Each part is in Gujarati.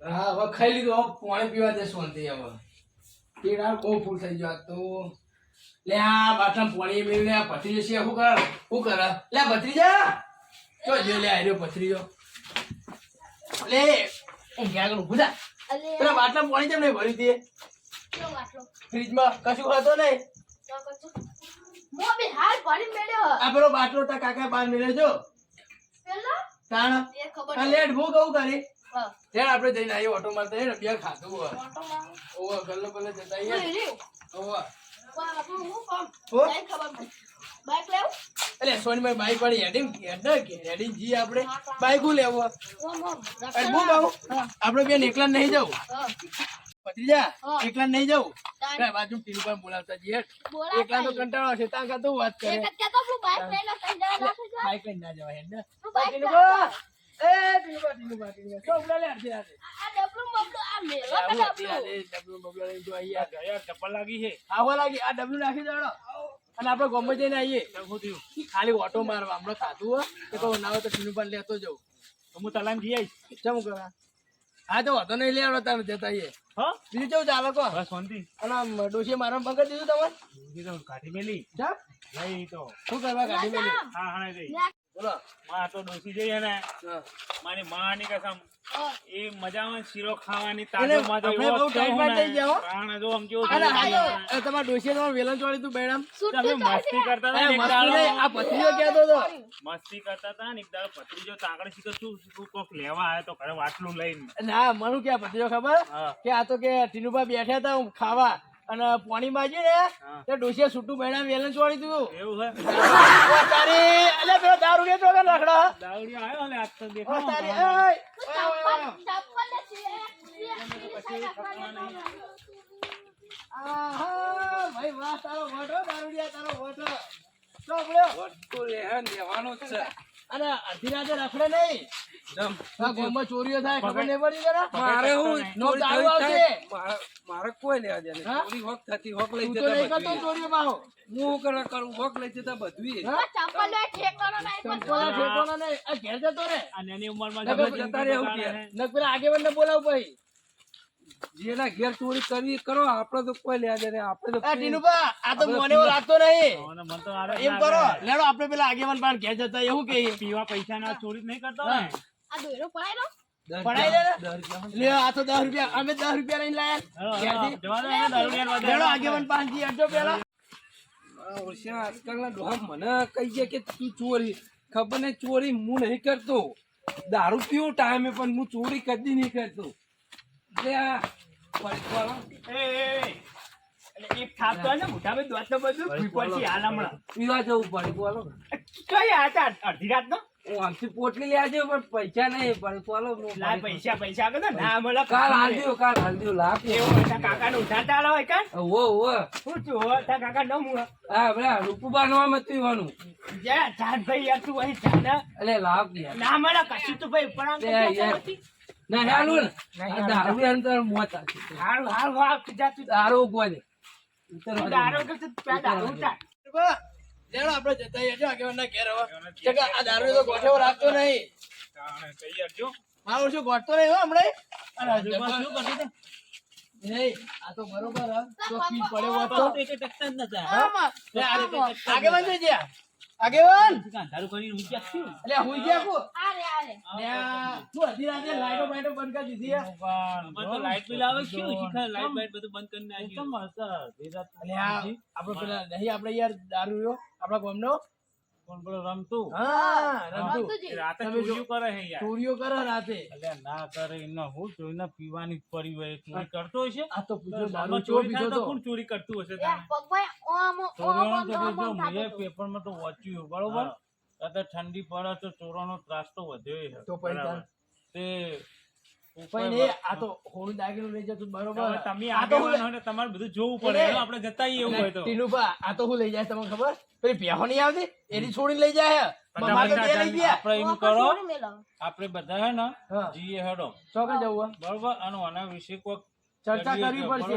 હા હવે ખાઈ લીધું. પાણી પીવા દે શાંતિ હવે. પીડા બહુ ફૂલ થઈ ગયો તો. લે આ બાટલા પાણી મેળવી આ ભત્રીજો છે. શું કર? શું કર? લે ભત્રીજા! ચો જો લે આર્યો ભત્રીજો. લે ઊંઘી આગળ ઊભું થા. અલે. પેલા બાટલા પાણી કેમ નહીં ભરી દે ફ્રીજમાં કશું હતો નહીં? આ પેલો બાટલો તા કાકા બહાર મેળ્યો જો. તાણ. લેટ હું કહું કરી હા. લેટ આપણે જઈને આવી ઓટો મારતા જઈને બે ખાધું હોય. ઓવા ઓવો ગલ્લો ગલ્લો જતા આવીએ. ઓવો. વાહ આપણું હું કામ હો? કઈ ખબર નહીં. બાઈક લેવું? એટલે સોનીભાઈ બાઈક વાળી હેડિંગ હેડિંગ જી આપણે. બાઈક લેવો? હું. આપણે બેન એકલા નહીં જવું. હા. ભત્રીજા એકલા નહીં જવું. કઈ બાજુ ટીવી પર બોલાવતા જઈએ. એકલા તો કંટાળો છે ત્યાં કાં તો વાત કરે. બાઈક લઈને ના જવાય હેડ ને તું બાઈક ટીનુભા, એ ટીનુભા, ટીનુભા, ટીનુભા. શું ઉભરા લે અડધી રાતે? આ ડબલું બબલું આ મેલો કે આવું અડધી ડબલું. રાતે ડબલું બબલું લઈને જો આઈએ. ગયા ચપ્પલ લાગી છે. આવો લાગી આ ડબલું નાખી દેવાનો અને આપણે ગમે જઈને આવીએ. ખાલી ઓટો મારવા. હમણાં ખાધું હોય કે કહું ના હોય તો ટીનુભાઈ લેતો જાઉં. તો હું તલામ જઈ આવીશ. ચમ કરવા? હા તો વાંધો નહીં લેવાનો તારે જતા આવીએ. હા? બીજું કેવું ચાલે કહો બસ શાંતિ. અને ડોશી મારા પકડ દીધું તમારે કાઢી મેલી. લઈ તો. શું કરવા કાઢી મેલી? હા હા બોલો. માં તો ડોસી જઈએ ને મારી માની કસમ. એ મજામાં શીરો ખાવાની તાજો માજો બહુ ટાઈમ થઈ ને. કારણ જો આમ કેવું અરે થયું. હા, ને. એ તમારા ડોશીએ તમારું વેલણ ચોળી તું બેડામ? તમે મસ્તી કરતા હતા એક દાડો. આ ભત્રીજો કહેતો હતો. મસ્તી કરતા હતા ને એક દાડો તાગડે શીખર શું શું કોક લેવા આવ્યો તો ઘરે વાટલું લઈને. ના મારું ક્યાં ભત્રીજો ખબર? કે આ તો કે ટીનુભા બેઠા હતા ખાવા. અને પાણી બાજી ને હા. તે ડોશીએ છૂટું બેડામ વેલણ વાળી તું. એવું ઓ તારી અલે પેલો દારૂ ને કે લખડા દારૂ આવ્યો ને આજ તો દેખો. તારી આહા ભાઈ વાહ તારો વોટો દારૂડિયા તારો વોટો. તો બોલ્યો વસ્તુ લેહન લેવાનો છે. અને અડધી રાતે રખડે નહીં. ચોરીઓ થાય ખબર નહીં પડી મારે હું નો ચોરી દારૂ થવી આવશે. થાય. મારે મારે કોઈ લેવા દે ચોરી હોક થતી હોક લઈ તું તો નહીં જતા ચોરીઓ બાહો હું કરે કરું? હોક લઈ જતા બધુંય. ચંપલ લે નહીં પણ ચંપલા ઠેકોના નહીં. આ ઘેર જતો રે આ ઉંમરમાં જતા રહે એવું બગાડે કે. છે. નક પેલા આગેવાનને બોલાવ ભાઈ જેના ઘેર ચોરી કરવી કરો આપણે તો કોઈ લેવા દે આપડે તો આ ટીનુભા આ તો મને એવો લાગતો નહીં. મને મન તો આડે એમ કરો. લેડો આપડે પેલા આગેવાન પણ ઘેર જતા એવું કે. પીવા પૈસા ના ચોરી નહીં કરતો ને. આ દોયરો પડાય દસ પડાઈ દે ને. દસ રૂપિયા. લે આ તો દસ રૂપિયા. અમે દસ રૂપિયા લઈને લાયા. હેલો, જવા દો એને દારૂડિયાને વધારે લેડો આગેવાન પાસે અડધો પેલા. આ આજકાલના ડોહા મને કહી ગયા કે તું ચોરી. ખબર નહીં ચોરી હું નહીં કરતો. દારૂ પીવું ટાઈમે પણ હું ચોરી કદી નહીં કરતો. એટલે આ પડીકવાળો. એ, એક થાપ તો ને દોત બધું. પડશે હાલ હમણાં. પીવા જવું પડીકવાળો. કઈ આ અડધી રાત રાતનો? હું આમથી પોટલી જેવું પણ પૈસા નહીં પડીકવાળો લાય પૈસા પૈસા આગળ ના? મળે કાલ હાલજો કાલ હાલજો લાખ એવો કાકા નું કાકાને ઉધારતા આલો હોય કાં? ઓ ઓ. શું છું હો? તા કાકા ન મુ હા બરા રૂપુબા નો મત વાનું જા, ચાંદ ભાઈ યાર તું અહીં ચાંદ અલે લાખ લાવ યાર. ના મળે કશું તો ભાઈ ઉપર આમ. ના હાલું દારૂ અંતર મોત. હાલ હાલ વાપ જા તું દારૂ દે. દારૂ કે દારૂ ઉતાર. લેડો આપણે જતા આવીએ આગેવાનના ઘેર હવે આ દારૂ તો ગોઠેવો રાખતો નહીં. મારું શું ગોઠતો નહીં હો હમણાં? અને પણ શું કરતું નહીં આ તો બરોબર તો પી પડ્યો હોત તો હા? લે, આ- આગેવાન! છે જ્યાં આગેવાન એટલે હુઈ ગયા કો? આ રે આ રે. લે આ તું અડધી રાતે લાઈટો બાઈટો બંધ કરી દીધી હે? અલે આ આપણે પેલા નહીં આપણે યાર દારૂ રહ્યો આપણા ગામનો. હા રમતું. રમતું રાતે ચોરીઓ કરે છે યાર. ચોરીઓ કરે રાતે. અલ્યા ના કરે એમને હું જોઈને પીવાની પડી હોય ચોરી કરતો હશે? આ તો પૂછો ચોરી પીધો તો તો. કોણ ચોરી કરતું હશે તાણે? પગમાં ઓમ ઓમ તો મેં પેપરમાં તો વાંચ્યું બરોબર? અત્યારે ઠંડી પડે તો ચોરોનો ત્રાસ તો વધ્યો તો પછી. તે પણ એ આ તો હોળું દાગીનો લઈ જતો બરોબર. તમે આગળ ને તમારે બધું જોવું પડે. આપણે જતા આવીએ એવું હોય તો. ટીનુભા આ તો હું લઈ જાય તમને ખબર? પેલી પ્યાહો નહીં આવતી? એની છોડીને લઈ જાય મમ્મા તો તે લઈ ગયા. આપણે એમ કરો આપણે બધા હે ને જીએ હેડો. ચોકે જવું બરોબર? અને આના વિશે કોઈક ચર્ચા કરવી પડશે.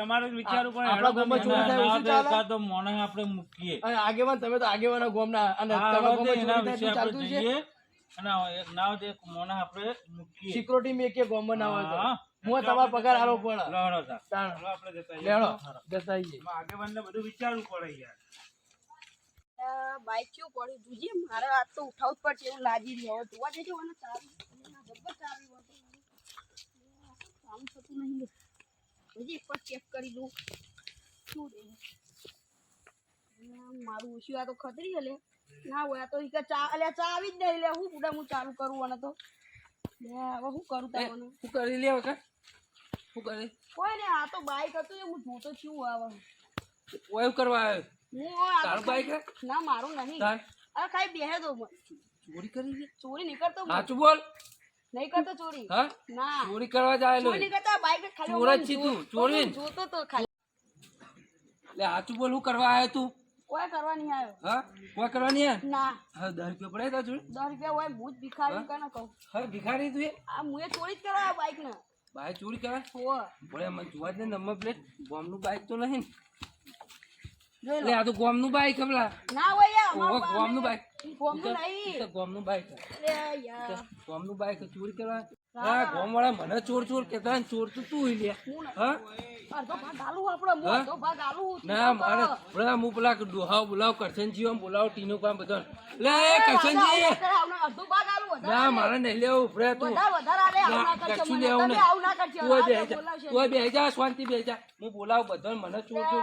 તમારે વિચારવું પડે. મોને આપણે મૂકીએ. અને આગેવાન તમે તો આગેવાનો ગોમના અને તમારા હવે ચોરી થાય વિશે ચાલતું છે. જઈએ. અને એક નાવ એક મોના આપણે મૂકીએ. સિક્યુરિટી મેં કે ગોમમાં ના હા. હું. તમારો પગાર આલો પડે. તા. તાણ. આપણે જતા લેણો જતા આવીએ. એમાં આગેવાનને બધું વિચારવું પડે યાર. બાઈક કેવું પડ્યું? જોજે મારે આ તો ઉઠાવવું જ પડશે એવું લાગી રહ્યું. હવે જોવા જજો જબ્બર કામ થતું નહીં. જોજે એક ચેક કરી લઉં શું આ મારું ઓછું આ તો ખતરી લે. ના હોય તો કે ચા અલ્યા ચાવી જ નહીં લે હું બુડા હું ચાલુ કરું અને તો. લે હવે હું કરું તમને હું કરી લે વખત હું કરી? કોઈ ને આ તો બાઈક હતું એ હું જોતો છું આવે ઓય કરવા આવ્યો? હું આ તારું બાઈક ના મારું નહીં. તાર? અરે ખાઈ બેહે દો ચોરી કરી છે? ચોરી નહીં કરતો. સાચું બોલ. નહીં કરતો ચોરી? હા? ના. ચોરી કરવા જાય ચોરી નહીં કરતા બાઈક ખાલી ચોર જ છી તું, ચોરી. જોતો તો ખાલી. એટલે સાચું બોલ હું કરવા આવ્યો તું? કોઈ કરવા નહીં આવ્યો. હા? કોઈ કરવા નહીં આવ્યો? ના. હા દસ રૂપિયા પડે તો જોડે? દસ રૂપિયા હોય હું જ ભિખારી કાને કહું. હા ભિખારી તું એ? આ મુએ ચોરી જ કરાવ્યા બાઈક ને બાઈક ચોરી કરે? હો બોલે મને જોવા દે નંબર પ્લેટ. ગોમનું બાઈક તો નહીં ને. લો. આ તો ગોમનું બાઈક હમલા ના હોય અમારા ગોમનું બાઈક. ગોમનું નહીં. ગોમનું બાઈક. લે યાર. ગોમનું બાઈક ચોરી કરવા? હા ગોમવાળા મને ચોર ચોર કેતા ચોર તો તું લે હા અડધો ભાગ આલું આપણે હું અડધો ભાગ આલું ના મારે બોલા હું પેલા ડોહાવ બોલાવ કરશનજી આમ બોલાવ ટીનો કામ બધો લે કરશનજી અડધો ભાગ આલું ના મારે નહીં લેવું ઉપરે તું વધારે વધારે આવું ના કરશો મને. લેવું તમે આવું ના કરશો. તું બે જા તું બે જા શાંતિ બે જા હું બોલાવ બધો મને ચોર ચોર.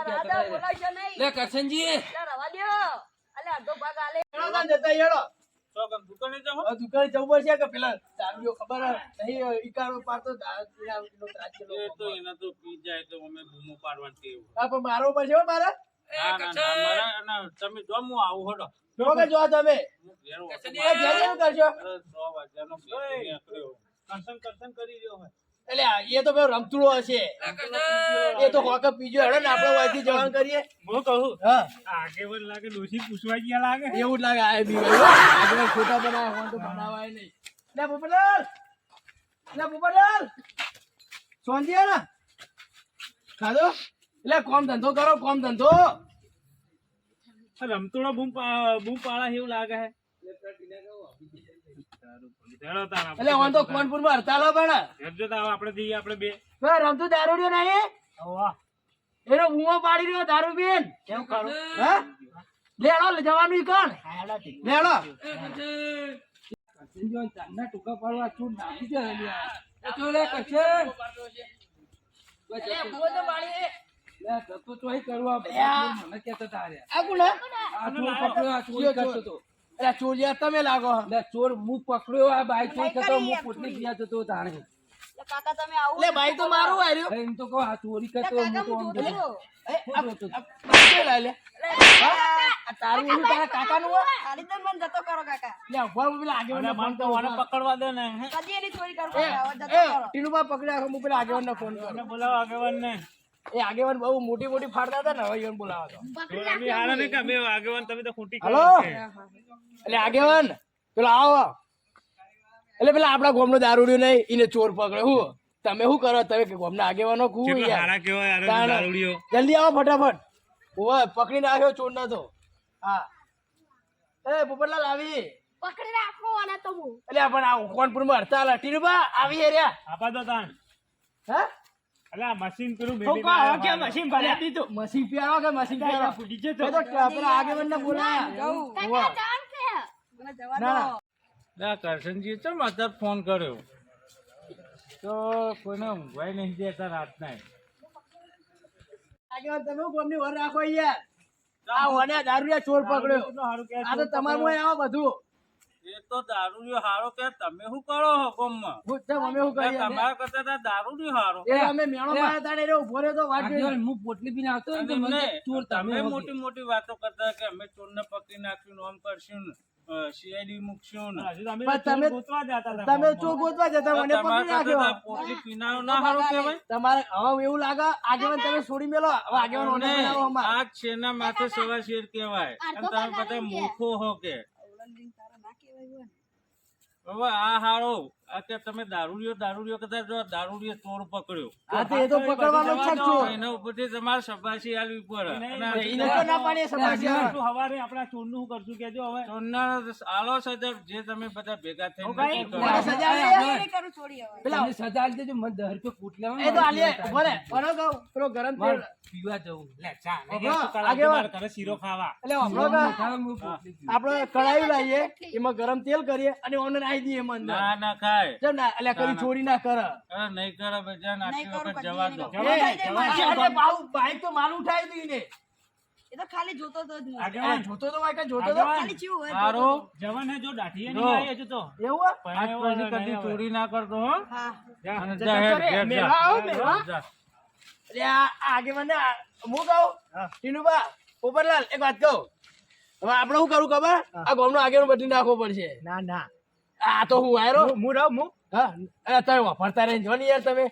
લે કરશનજી રવા દ્યો. અલે અડધો ભાગ આલે. જતા હેડો તો કેમ દુકાને? જવું પડશે કે પેલા ચાવીઓ ખબર નહીં ઈકારો પાડતો એ તો એના તો પી જાય તો અમે બૂમો પાડવાની ટેવ. હા પણ મારો પડશે હો મારે તમે જો હું આવું હડો જો કે જો તમે હું ઘેર હોતો. કરશનજી, એ ઘેર એવું કરશો અરે, સો વાગ્યાનો બેટરી નીકળ્યો. કરસન કરસન કરી રહ્યો હોય. એટલે એ તો પેલો રમતુડો હશે. એ તો હોકે પીજો હેડો ને આપણે વાયથી જવાન કરીએ. હું કહું? હા. આગેવાન લાગે ડોશી પૂછવા ગયા લાગે. એવું જ લાગે આ બી આગળ ખોટા બનાવ હોય તો બનાવાય નહીં. લે પોપટલાલ! લે પોપટલાલ! સોંધી ને ખાધો? એટલે કોમ ધંધો કરો કોમ ધંધો. રમતોડો બૂમ બૂમ પાડા એવું લાગે હે. એટલે ઓન તો કોનપુરમાં હડતાલ પણ. હેડજો તાવ આપણે જઈએ આપણે બે. હવે રમતું દારૂડિયો નહીં? એનો બૂમો પાડી રહ્યો દારૂ બેન કેમ કરું? હે? લેડો જવાનું ઈ કોણ? લેડો કરશનજી આમ ચાંદના ટૂંકા પાડવા ચોર નાખી દે અલ્યા. એ લે કરશન. લે, બોલ તો પાડી. લે જતો તો કરવા મને કેતો તારે. આ કોણ આ ચોર પકડો આ ચોરી કરતો હતો એટલે ચોરિયા તમે લાગો. લે ચોર હું પકડ્યો આ બાઈક ચોરી કરતો હું પોટલી ગયા જતો તાણે. કાકા તમે આવું લે ભાઈ તો મારું આર્યો. એમ તો કહો આ ચોરી કરતો હું તો આમ લે તારું એનું તારા કાકાનું? ખાલી તો મન જતો કરો કાકા. લે ઊભા પેલા મન તો વાને પકડવા દે ને કદી એની ચોરી કરવા આવો જતો કરો. ટીનુભા પકડ્યા હું પેલા આગેવાનને ફોન કરું. બોલાવો આગેવાનને. એ આગેવાન બહુ મોટી મોટી ફાડતા હતા ને હવે ઈવન બોલાવો તો. અમે હારા નહીં. કે? આગેવાન તમે તો ખૂટી હલો? એટલે આગેવાન પેલા આવો એટલે પેલા આપડા ગોમનો દારૂડિયો નહીં એને ચોર પકડે હું તમે શું કરો? તમે કે ગોમના આગેવાનો કું યાર. દારૂડિયો. જલ્દી આવો ફટાફટ. ઓય પકડી નાખ્યો ચોર ના તો. હા. એ પોપટલાલ આવી. પકડી રાખો અને તો હું. એટલે પણ આ કોનપુરમાં હડતાલ ટીનુભા આવી રહ્યા. આપા તો તાણ. હા? અલે આ મશીન પેલું તો મેલી હવે કે મશીન ભલે દીધું મશીન પેરો કે મશીન પેરો ફૂટી જતો તો. પેલા. મને જવા દો. ના. ફોન કર્યો? તો કોઈને ઊંઘવાય નહીં દેતા રાતના. આગેવાન તમે કોમની વર રાખો યાર આ ઓને દારૂડિયા ચોર પકડ્યો. આ તો તમારું આવા બધું. તો દારૂડિયો હારો કે તમે શું કરો હો ગામમાં? અમે શું કરીએ? તમારા કરતા દારૂ ની હારો. એ અમે મેણો માર્યા તાણે રે ઊભો રહ્યો તો વાત હું પોટલી પીને આવતો તો મને ચોર તમે મોટી મોટી વાતો કરતા કે અમે ચોરને પકડી નાખ્યું આમ કરશું ને મૂકશું તમે પણ તમે- ચોર ગોતવા જતા હતા તમે ગામમાં. ચોર ગોતવા જતા મને પકડી નાખ્યો. આ પીનારો ના હારું કહેવાય. તમારે હવે એવું લાગે આગેવાન તમે છોડી મેલો હવે આગેવાન ઓને બનાવો અમાર. આ છેના માથે સવા શેર કહેવાય. અને તમે બધા મૂર્ખો હો કે. હવે આ હારો. કે તમે દારૂડિયો દારૂડિયો કદાચ જો દારૂડિયો ચોર પકડ્યો. હા તો એ તો પકડવાનો છે ચોર. એના ઉપરથી તમારે શબાશી આલવી પડે. એને તો ના પાડે શું હવારે આપણા ચોરનું કરશું કેજો હવે. ચોરના આલો સજા જે તમે બધા ભેગા થઈને? મારે સજા અરે, કરું છોડી હવે. પેલા સજા આલી દેજો મને દસ રૂપિયા કૂટ લેવા એ તો આલે બોલે બરો કહું પેલો ગરમ તેલ. પીવા જવું. લે ચા આગેવાન. મારે ઘરે શીરો ખાવા. એટલે આપણો કઢાઈ લાવીએ એમાં ગરમ તેલ કરીએ અને ઓનર આવી દઈએ એમાં ના ના ખાય કેમ ના એટલે કરી ચોરી ના કરે અરે નહીં કરે બેજા નહીં વખત જવા દો કરું. એ, જવાય જાય મારે. અરે બાઉ, બાઈક તો મારું ઉઠાઈ દીધી ને એ તો ખાલી જોતો તો જ નહીં. એ આગેવાન જોતો તો હોય જોતો તો ખાલી ચેવું હોય સારો જવાન હે જો દાઢીએ નહીં આવી હજુ તો એવું આજ પછી કદી ચોરી ના કરતો હો હા અને જા હેડ, હેડ, મેળવા જા. આવો, એટલે આ આ હું કહું ટીનુબા પોપટલાલ એક વાત કહું હવે આપણે શું કરવું ખબર આ ગામનો આગેવાનો બદલી નાખવો પડશે ના ના આ તો હું આયરો. હું રહું હું? હા તમે વાપરતા રહી જો ને યાર તમે.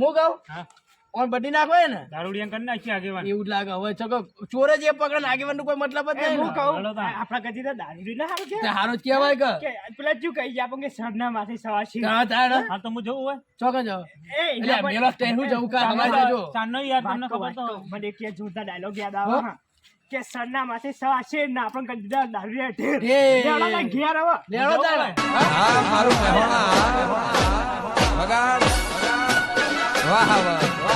હું કહું? હા. ઓન બદલી નાખો ને. દારૂડિયા કરી નાખી આગેવાન. એવું જ લાગે. હવે ચકો ચોરે જે પકડે આગેવાનનું કોઈ મતલબ જ નહીં. હું કહું આપણા કદી તો દારૂડી ના હારું છે હારું કહેવાય કે. કે પેલા શું કહી જાય આપણને સરના માથે સવાર છે. હા તાર હા તો હું જવું હોય ચોક જાવ. એટલે મેલો સ્ટેન્ડ હું જવું કા હમાઈ જજો. સાનો યાર તમને ખબર તો મને એક જોરદાર ડાયલોગ યાદ આવે. હા. કે સરના માથે સવાર છે ના આપણે દીધા દારૂ રે ઢેર એ. લેવડા ના ઘેર હવે લેવડો તાણ. હા મારું મહેણા વાહ વાહ.